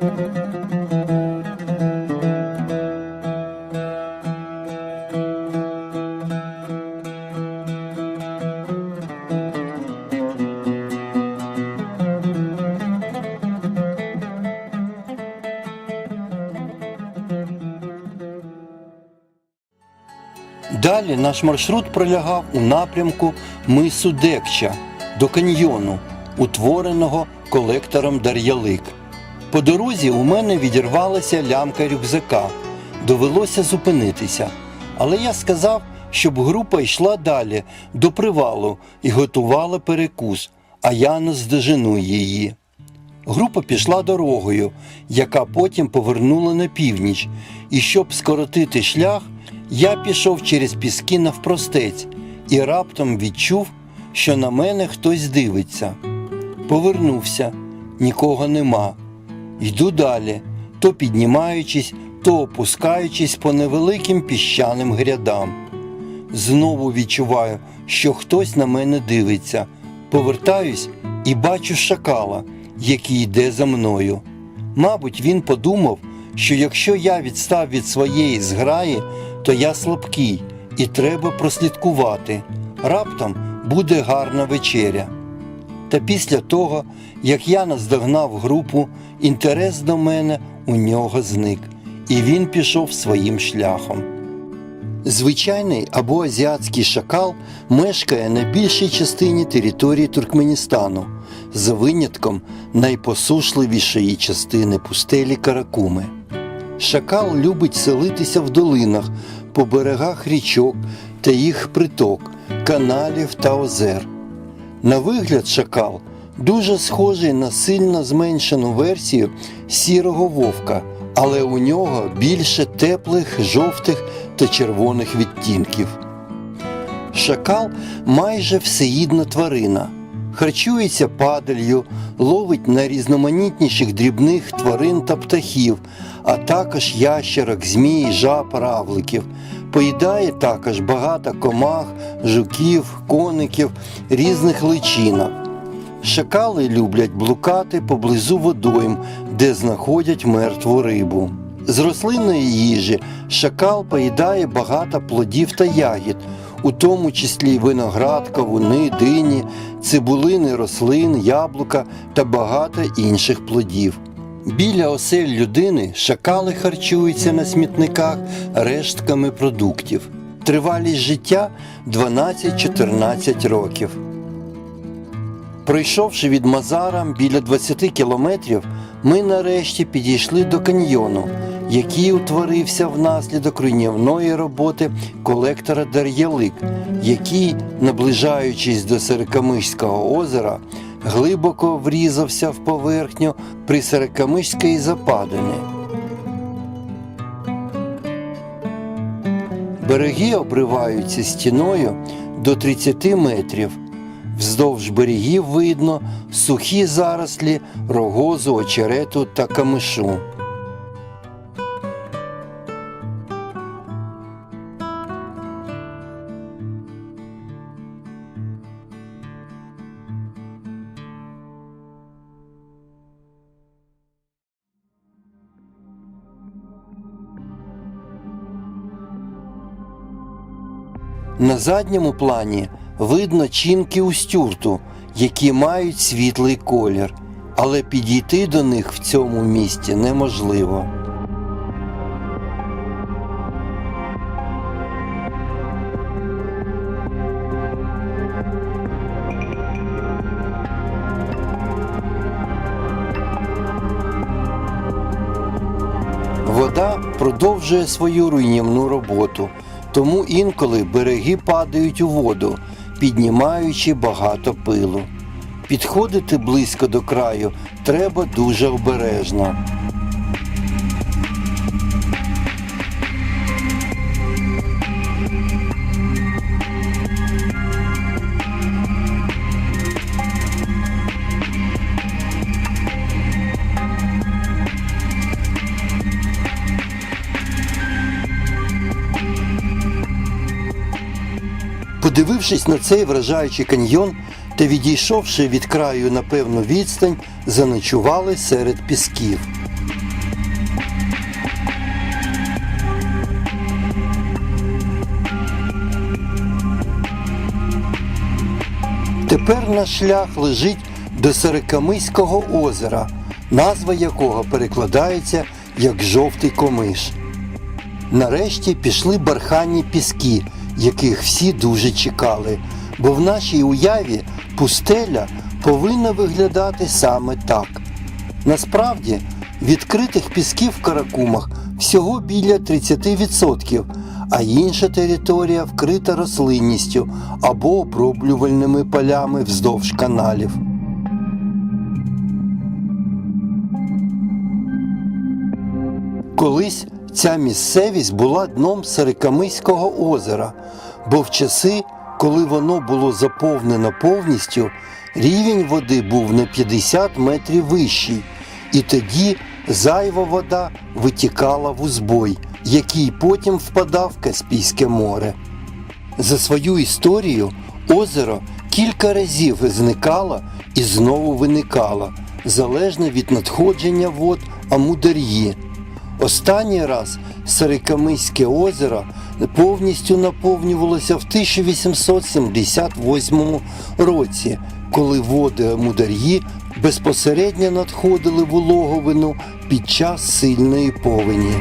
Далі наш маршрут пролягав у напрямку мису Декча до каньйону, утвореного колектором Дар'ялик. По дорозі у мене відірвалася лямка рюкзака. Довелося зупинитися. Але я сказав, щоб група йшла далі до привалу і готувала перекус, а я наздожену її. Група пішла дорогою, яка потім повернула на північ, і щоб скоротити шлях, я пішов через піски навпростець і раптом відчув, що на мене хтось дивиться. Повернувся, нікого нема. Йду далі, то піднімаючись, то опускаючись по невеликим піщаним грядам. Знову відчуваю, що хтось на мене дивиться. Повертаюсь і бачу шакала, який йде за мною. Мабуть, він подумав, що якщо я відстав від своєї зграї, то я слабкий і треба прослідкувати. Раптом буде гарна вечеря. Та після того, як я наздогнав групу, інтерес до мене у нього зник, і він пішов своїм шляхом. Звичайний або азіатський шакал мешкає на більшій частині території Туркменістану, за винятком найпосушливішої частини пустелі Каракуми. Шакал любить селитися в долинах, по берегах річок та їх приток, каналів та озер. На вигляд шакал дуже схожий на сильно зменшену версію сірого вовка, але у нього більше теплих, жовтих та червоних відтінків. Шакал майже всеїдна тварина. Харчується падалью, ловить найрізноманітніших дрібних тварин та птахів, а також ящерок, змій, жаб, равликів. Поїдає також багато комах, жуків, коників, різних личинок. Шакали люблять блукати поблизу водойм, де знаходять мертву рибу. З рослинної їжі шакал поїдає багато плодів та ягід, у тому числі виноград, кавуни, дині, цибулини рослин, яблука та багато інших плодів. Біля осель людини шакали харчуються на смітниках рештками продуктів. Тривалість життя 12-14 років. Пройшовши від Мазара біля 20 кілометрів, ми нарешті підійшли до каньйону, який утворився внаслідок руйнівної роботи колектора Дар'ялик, який, наближаючись до Серекамишського озера, глибоко врізався в поверхню присерекамишської западини. Береги обриваються стіною до 30 метрів. Вздовж берегів видно сухі зарослі рогозу, очерету та камишу. На задньому плані видно чинки устюрту, які мають світлий колір, але підійти до них в цьому місті неможливо. Вода продовжує свою руйнівну роботу, тому інколи береги падають у воду, піднімаючи багато пилу. Підходити близько до краю треба дуже обережно. Дивившись на цей вражаючий каньйон та відійшовши від краю на певну відстань, заночували серед пісків. Тепер наш шлях лежить до Сарикамиського озера, назва якого перекладається як жовтий комиш. Нарешті пішли барханні піски яких всі дуже чекали, бо в нашій уяві пустеля повинна виглядати саме так. Насправді, відкритих пісків в Каракумах всього біля 30%, а інша територія вкрита рослинністю або оброблювальними полями вздовж каналів. Колись ця місцевість була дном Сарикамиського озера, бо в часи, коли воно було заповнено повністю, рівень води був на 50 метрів вищий, і тоді зайва вода витікала в узбой, який потім впадав в Каспійське море. За свою історію озеро кілька разів зникало і знову виникало, залежно від надходження вод Амудар'ї. Останній раз Сарикамиське озеро повністю наповнювалося в 1878 році, коли води Амудар'ї безпосередньо надходили в улоговину під час сильної повені.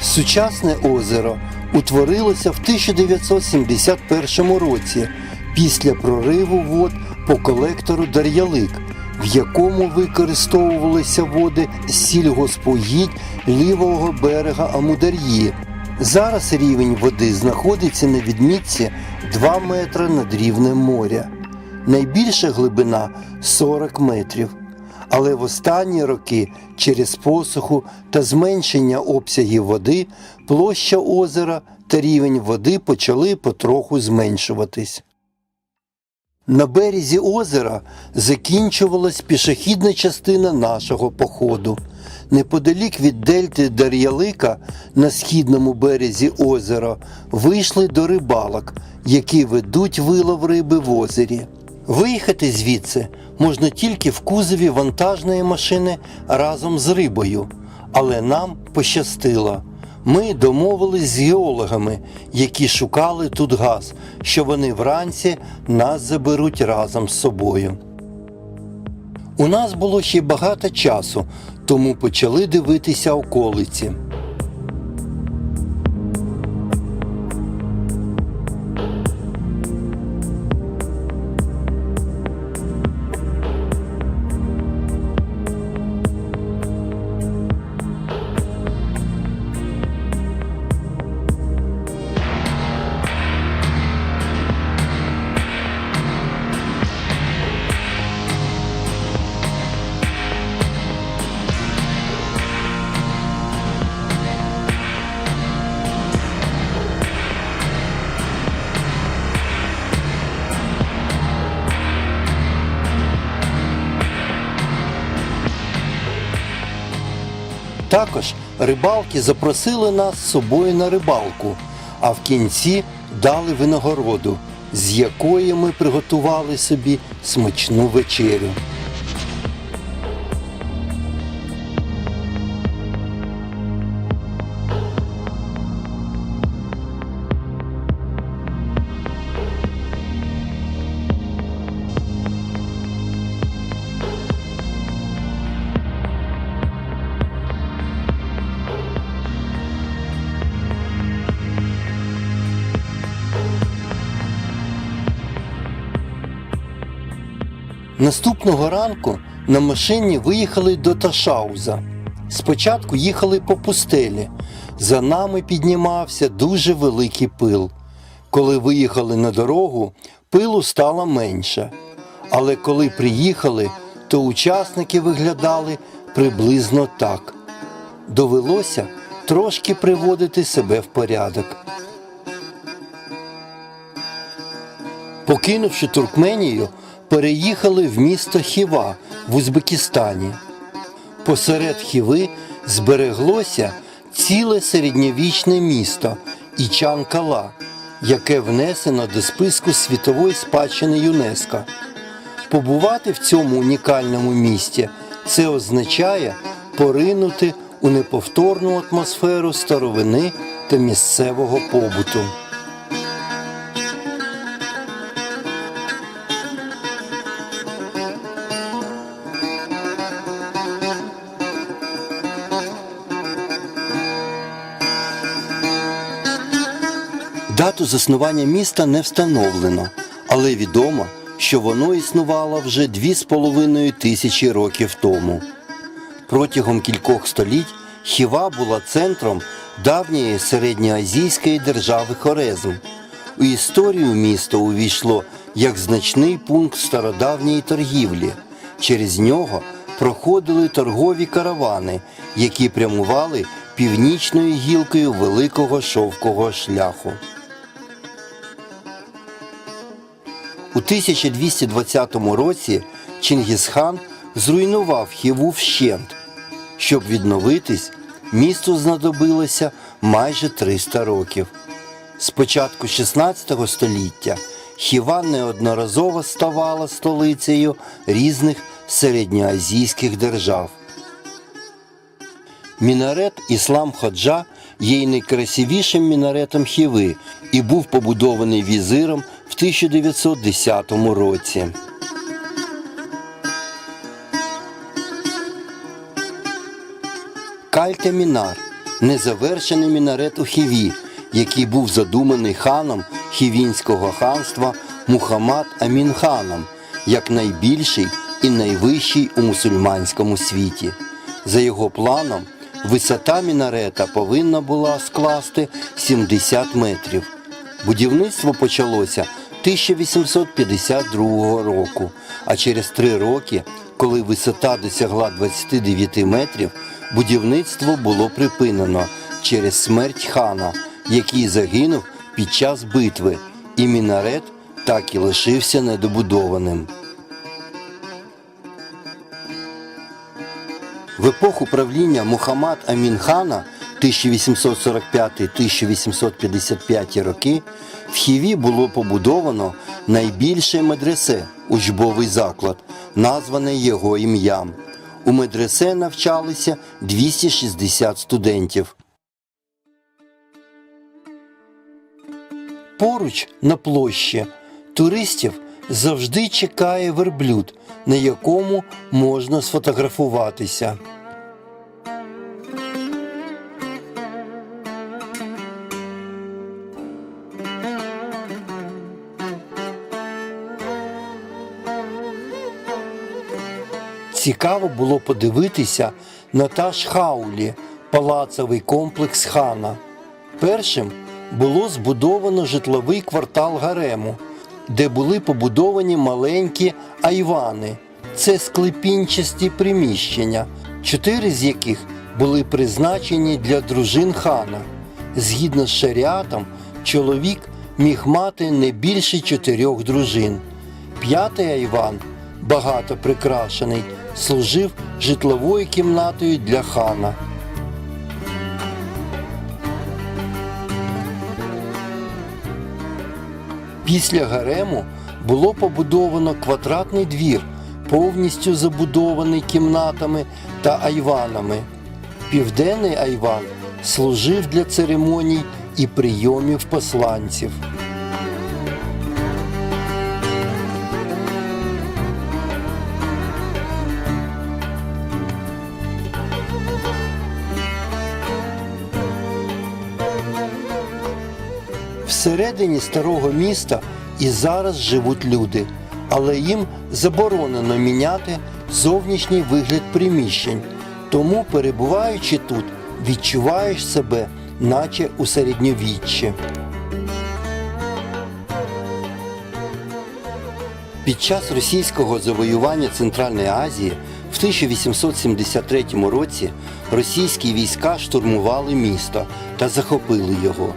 Сучасне озеро утворилося в 1971 році після прориву вод по колектору Дар'ялик, в якому використовувалися води з сільгоспугідь лівого берега Амудар'ї. Зараз рівень води знаходиться на відмітці 2 метри над рівнем моря. Найбільша глибина 40 метрів. Але в останні роки через посуху та зменшення обсягів води площа озера та рівень води почали потроху зменшуватись. На березі озера закінчувалась пішохідна частина нашого походу. Неподалік від дельти Дар'ялика на східному березі озера вийшли до рибалок, які ведуть вилов риби в озері. Виїхати звідси можна тільки в кузові вантажної машини разом з рибою, але нам пощастило. Ми домовились з геологами, які шукали тут газ, що вони вранці нас заберуть разом з собою. У нас було ще багато часу, тому почали дивитися околиці. Також рибалки запросили нас з собою на рибалку, а в кінці дали винагороду, з якої ми приготували собі смачну вечерю. Наступного ранку на машині виїхали до Ташауза. Спочатку їхали по пустелі. За нами піднімався дуже великий пил. Коли виїхали на дорогу, пилу стало менше. Але коли приїхали, то учасники виглядали приблизно так. Довелося трошки приводити себе в порядок. Покинувши Туркменію, переїхали в місто Хіва в Узбекистані. Посеред Хіви збереглося ціле середньовічне місто Ічан-Кала, яке внесено до списку світової спадщини ЮНЕСКО. Побувати в цьому унікальному місті це означає поринути у неповторну атмосферу старовини та місцевого побуту. Дату заснування міста не встановлено, але відомо, що воно існувало вже дві з половиною тисячі років тому. Протягом кількох століть Хіва була центром давньої середньоазійської держави Хорезм. У історію місто увійшло як значний пункт стародавньої торгівлі. Через нього проходили торгові каравани, які прямували північною гілкою великого шовкового шляху. У 1220 році Чингісхан зруйнував Хіву вщент. Щоб відновитись, місту знадобилося майже 300 років. З початку 16 століття Хіва неодноразово ставала столицею різних середньоазійських держав. Мінарет Іслам Ходжа є найкрасивішим мінаретом Хіви і був побудований візиром 1910 році. Кальте Мінар незавершений мінарет у Хіві, який був задуманий ханом Хівінського ханства Мухаммад Амінханом як найбільший і найвищий у мусульманському світі. За його планом, висота мінарета повинна була скласти 70 метрів. Будівництво почалося 1852 року, а через три роки, коли висота досягла 29 метрів, будівництво було припинено через смерть хана, який загинув під час битви, і мінарет так і лишився недобудованим. В епоху правління Мухаммад Амінхана 1845-1855 роки в Хіві було побудовано найбільше медресе учбовий заклад, названий його ім'ям. У медресе навчалися 260 студентів. Поруч на площі туристів завжди чекає верблюд, на якому можна сфотографуватися. Цікаво було подивитися на Таш-Хаулі, палацовий комплекс хана. Першим було збудовано житловий квартал Гарему, де були побудовані маленькі айвани. Це склепінчасті приміщення, чотири з яких були призначені для дружин хана. Згідно з шаріатом, чоловік міг мати не більше чотирьох дружин. П'ятий айван, багато прикрашений, служив житловою кімнатою для хана. Після гарему було побудовано квадратний двір, повністю забудований кімнатами та айванами. Південний айван служив для церемоній і прийомів посланців. Всередині старого міста і зараз живуть люди, але їм заборонено міняти зовнішній вигляд приміщень. Тому, перебуваючи тут, відчуваєш себе, наче у середньовіччі. Під час російського завоювання Центральної Азії в 1873 році російські війська штурмували місто та захопили його.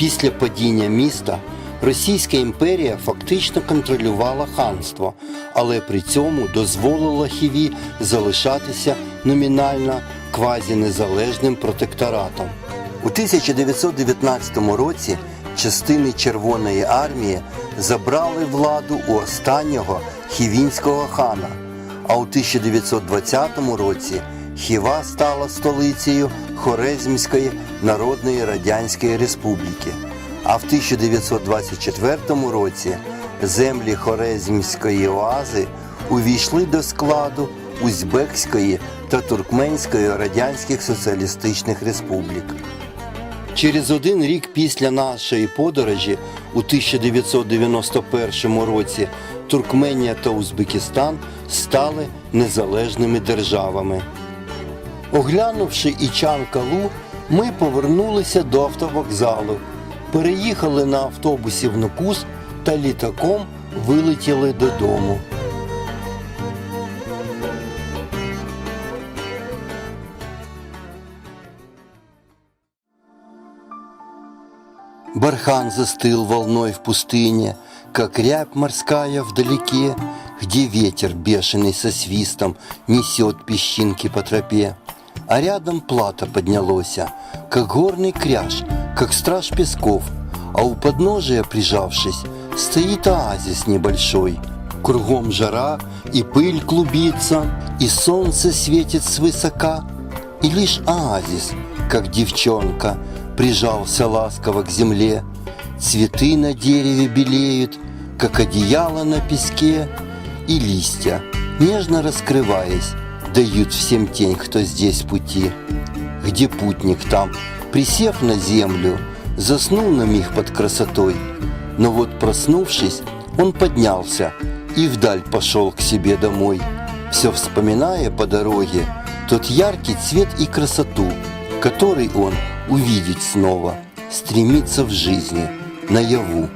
Після падіння міста Російська імперія фактично контролювала ханство, але при цьому дозволила Хіві залишатися номінально квазінезалежним протекторатом. У 1919 році частини Червоної армії забрали владу у останнього хівінського хана, а у 1920 році Хіва стала столицею Хорезмської Народної Радянської Республіки. А в 1924 році землі Хорезмської оази увійшли до складу Узбекської та Туркменської радянських соціалістичних республік. Через один рік після нашої подорожі у 1991 році Туркменія та Узбекистан стали незалежними державами. Оглянувши Ічан-Калу, ми повернулися до автовокзалу, переїхали на автобусі в Нукус та літаком вилетіли додому. Бархан застыл волной в пустыне, Как рябь морская вдалеке, Где ветер бешеный со свистом Несет песчинки по тропе. А рядом плато поднялося, Как горный кряж, как страж песков, А у подножия, прижавшись, Стоит оазис небольшой. Кругом жара, и пыль клубится, И солнце светит свысока, И лишь оазис, как девчонка, Прижался ласково к земле. Цветы на дереве белеют, Как одеяло на песке, И листья, нежно раскрываясь, Дают всем тень, кто здесь пути. Где путник там, присев на землю, Заснул на миг под красотой. Но вот проснувшись, он поднялся И вдаль пошел к себе домой. Все вспоминая по дороге Тот яркий цвет и красоту, Который он увидеть снова, Стремится в жизни, наяву.